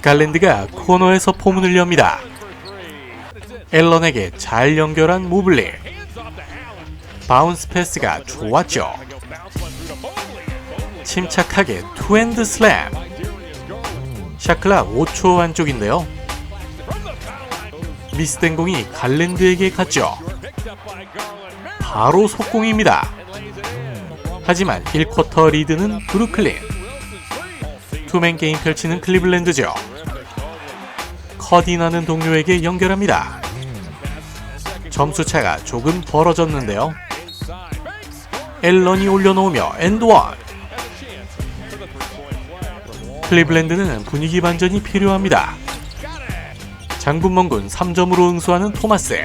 갈랜드가 코너에서 포문을 엽니다. 앨런에게 잘 연결한 모블리. 바운스 패스가 좋았죠. 침착하게 투핸드 슬램. 샤클락 5초 안쪽인데요. 미스된 공이 갈랜드에게 갔죠. 바로 속공입니다. 하지만 1쿼터 리드는 브루클린. 투맨 게임 펼치는 클리블랜드죠. 커디나는 동료에게 연결합니다. 점수 차가 조금 벌어졌는데요. 앨런이 올려놓으며 엔드원. 클리블랜드는 분위기 반전이 필요합니다. 장군멍군 3점으로 응수하는 토마스.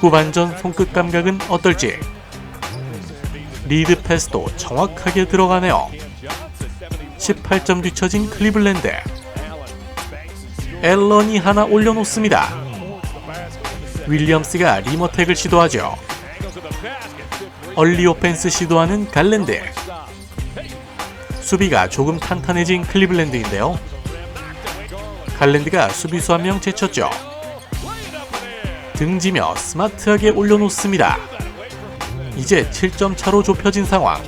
후반전 손끝 감각은 어떨지. 리드 패스도 정확하게 들어가네요. 18점 뒤처진 클리블랜드. 앨런이 하나 올려놓습니다. 윌리엄스가 리머텍을 시도하죠. 얼리 오펜스 시도하는 갈랜드. 수비가 조금 탄탄해진 클리블랜드인데요. 갈랜드가 수비수 한 명 제쳤죠. 등지며 스마트하게 올려놓습니다. 이제 7점 차로 좁혀진 상황.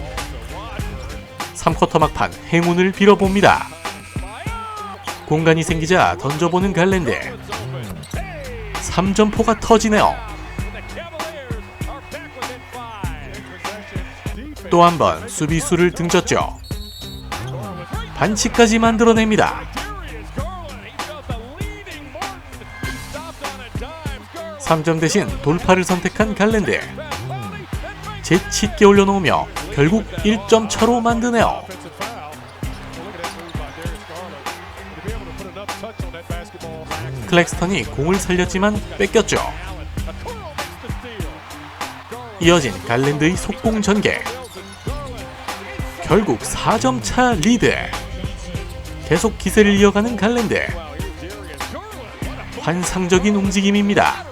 3쿼터 막판 행운을 빌어봅니다. 공간이 생기자 던져보는 갈랜드. 3점포가 터지네요. 또 한 번 수비수를 등졌죠. 반칙까지 만들어냅니다. 3점 대신 돌파를 선택한 갈랜드. 재치 있게 올려놓으며 결국 1점 차로 만드네요. 클렉스턴이 공을 살렸지만 뺏겼죠. 이어진 갈랜드의 속공 전개. 결국 4점 차 리드. 계속 기세를 이어가는 갈랜드. 환상적인 움직임입니다.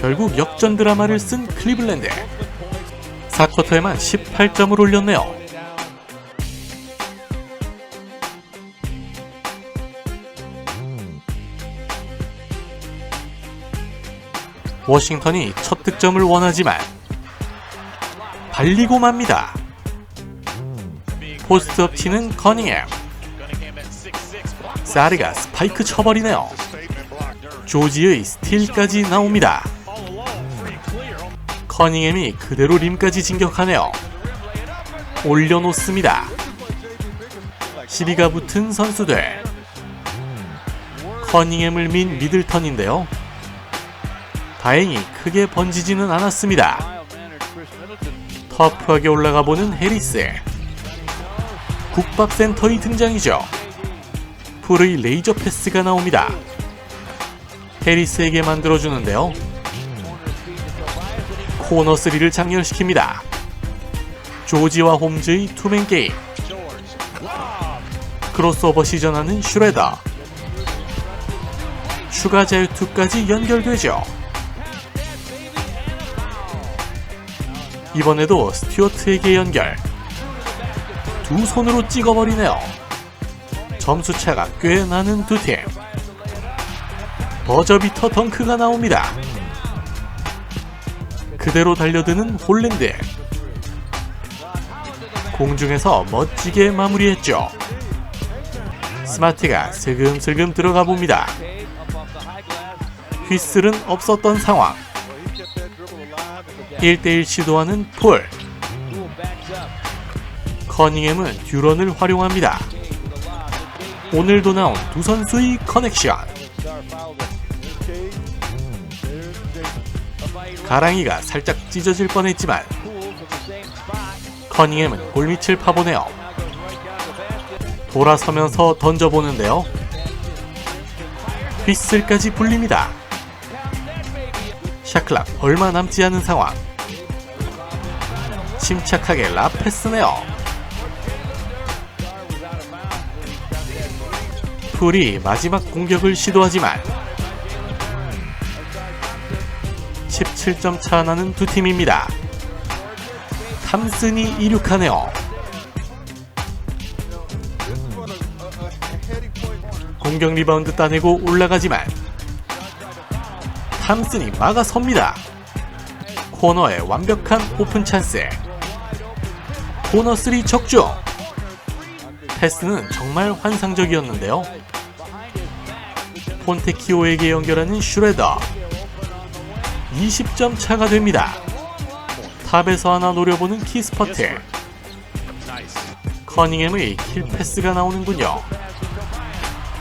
결국 역전 드라마를 쓴 클리블랜드. 4쿼터에만 18점을 올렸네요. 워싱턴이 첫 득점을 원하지만 발리고 맙니다. 포스트업 치는 커닝햄. 사르가 스파이크 쳐버리네요. 조지의 스틸까지 나옵니다. 커닝햄이 그대로 림까지 진격하네요. 올려놓습니다. 시비가 붙은 선수들. 커닝햄을 민 미들턴인데요. 다행히 크게 번지지는 않았습니다. 터프하게 올라가 보는 해리스. 국밥센터의 등장이죠. 풀의 레이저 패스가 나옵니다. 해리스에게 만들어주는데요. 코너 3를 장렬시킵니다. 조지와 홈즈의 투맨 게임. 크로스오버 시전하는 슈레더. 추가 자유투까지 연결되죠. 이번에도 스튜어트에게 연결. 두 손으로 찍어버리네요. 점수차가 꽤 나는 두 팀. 버저비터 덩크가 나옵니다. 그대로 달려드는 홀랜드. 공중에서 멋지게 마무리했죠. 스마트가 슬금슬금 들어가 봅니다. 휘슬은 없었던 상황. 1대1 시도하는 폴. 커닝햄은 듀런을 활용합니다. 오늘도 나온 두 선수의 커넥션. 가랑이가 살짝 찢어질 뻔했지만 커닝햄은 골밑을 파보네요. 돌아서면서 던져보는데요. 휘슬까지 불립니다. 샤클락 얼마 남지 않은 상황. 침착하게 라패스네요. 풀이 마지막 공격을 시도하지만 17점 차 나는 두 팀입니다. 탐슨이 이륙하네요. 공격 리바운드 따내고 올라가지만 탐슨이 막아섭니다. 코너에 완벽한 오픈 찬스. 코너 3 적중. 패스는 정말 환상적이었는데요. 폰테키오에게 연결하는 슈레더. 20점 차가 됩니다. 탑에서 하나 노려보는 키스퍼트. 커닝햄의 킬 패스가 나오는군요.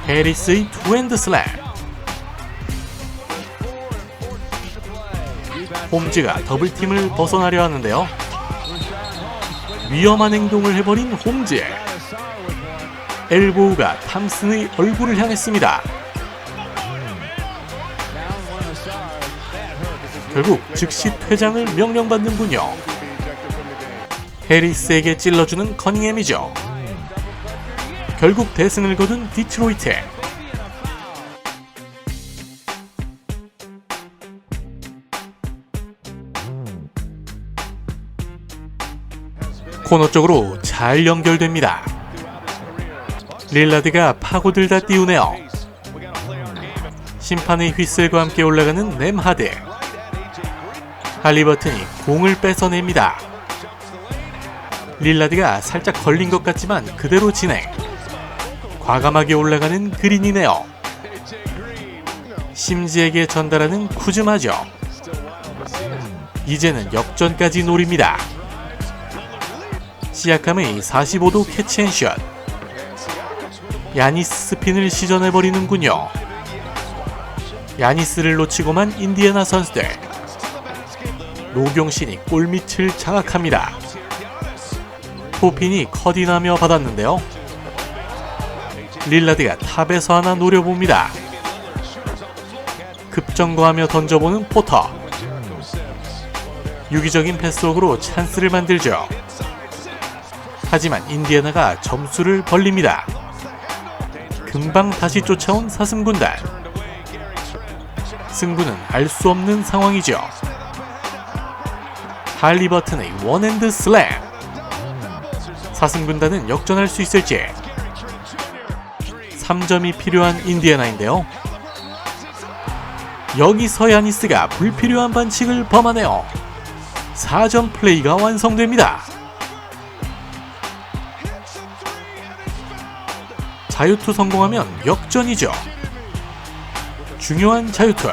해리스의 투핸드 슬램. 홈즈가 더블팀을 벗어나려 하는데요. 위험한 행동을 해버린 홈즈. 엘보우가 탐슨의 얼굴을 향했습니다. 결국 즉시 퇴장을 명령받는군요. 해리스에게 찔러주는 커닝햄이죠. 결국 대승을 거둔 디트로이트. 코너 쪽으로 잘 연결됩니다. 릴라드가 파고들다 띄우네요. 심판의 휘슬과 함께 올라가는 램하드. 할리버튼이 공을 뺏어냅니다. 릴라드가 살짝 걸린 것 같지만 그대로 진행. 과감하게 올라가는 그린이네요. 심지에게 전달하는 쿠즈마죠. 이제는 역전까지 노립니다. 시아캄의 45도 캐치앤샷. 야니스 스핀을 시전해버리는군요. 야니스를 놓치고만 인디애나 선수들. 노경신이 골밑을 장악합니다. 포핀이 커디나며 받았는데요. 릴라드가 탑에서 하나 노려봅니다. 급정거하며 던져보는 포터. 유기적인 패스웍으로 찬스를 만들죠. 하지만 인디애나가 점수를 벌립니다. 금방 다시 쫓아온 사슴군단. 승부는 알 수 없는 상황이죠. 할리 버튼의 원핸드 슬램. 사슴군단은 역전할 수 있을지. 3점이 필요한 인디애나인데요. 여기서 야니스가 불필요한 반칙을 범하네요. 4점 플레이가 완성됩니다. 자유투 성공하면 역전이죠. 중요한 자유투.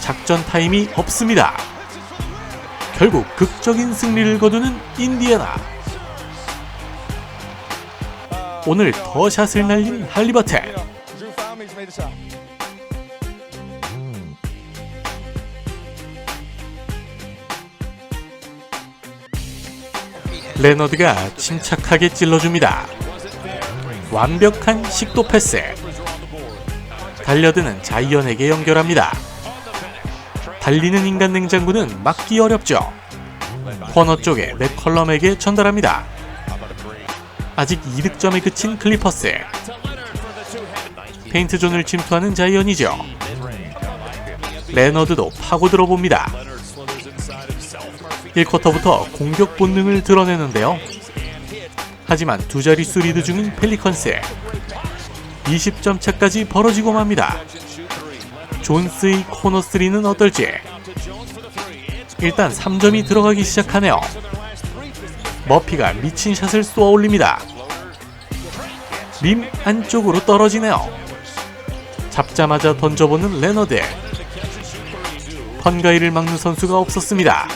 작전 타임이 없습니다. 결국 극적인 승리를 거두는 인디애나. 오늘 더 샷을 날린 할리버튼. 레너드가 침착하게 찔러줍니다. 완벽한 식도 패스. 달려드는 자이언에게 연결합니다. 달리는 인간 냉장고는 막기 어렵죠. 코너 쪽에 맥컬럼에게 전달합니다. 아직 2득점에 그친 클리퍼스. 페인트 존을 침투하는 자이언이죠. 레너드도 파고들어 봅니다. 1쿼터부터 공격 본능을 드러내는데요. 하지만 두 자릿수 리드 중인 펠리컨스 20점 차까지 벌어지고 맙니다. 존스의 코너 3는 어떨지 일단 3점이 들어가기 시작하네요. 머피가 미친 샷을 쏘아 올립니다. 림 안쪽으로 떨어지네요. 잡자마자 던져보는 레너드. 펀가이를 막는 선수가 없었습니다.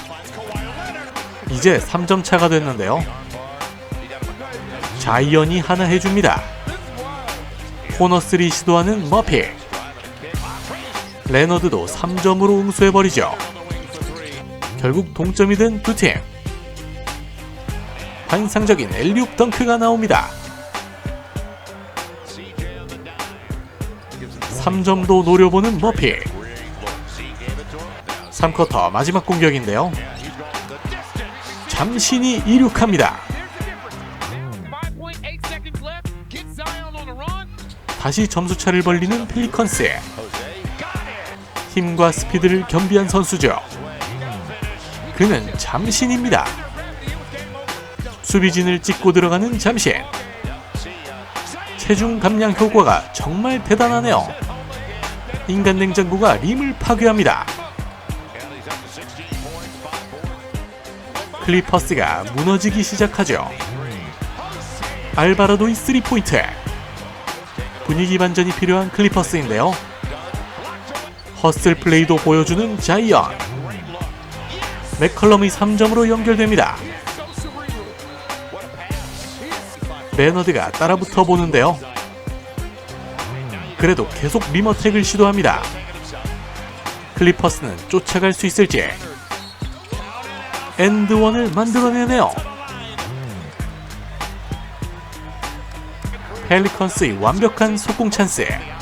이제 3점 차가 됐는데요. 자이언이 하나 해줍니다. 코너 3 시도하는 머피. 레너드도 3점으로 응수해버리죠. 결국 동점이 된 두 팀. 환상적인 엘리웁 덩크가 나옵니다. 3점도 노려보는 머피. 3쿼터 마지막 공격인데요. 잠신이 이륙합니다. 5.8 seconds left. Get Zion on a run. 다시 점수차를 벌리는 펠리컨스. 힘과 스피드를 겸비한 선수죠. 그는 잠신입니다. 수비진을 찍고 들어가는 잠신. 체중 감량 효과가 정말 대단하네요. 인간 냉장고가 림을 파괴합니다. 클리퍼스가 무너지기 시작하죠. 알바라도의 3포인트. 분위기 반전이 필요한 클리퍼스인데요. 허슬 플레이도 보여주는 자이언. 맥컬럼이 3점으로 연결됩니다. 매너드가 따라붙어 보는데요. 그래도 계속 리머텍을 시도합니다. 클리퍼스는 쫓아갈 수 있을지. 엔드원을 만들어내네요. 펠리컨스의 완벽한 속공 찬스.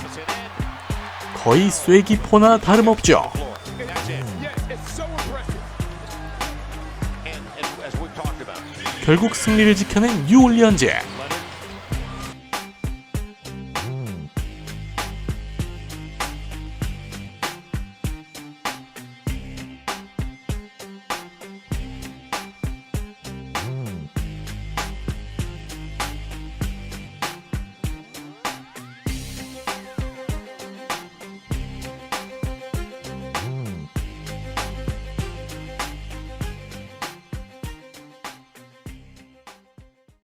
거의 쐐기포나 다름없죠. 결국 승리를 지켜낸 뉴올리언즈.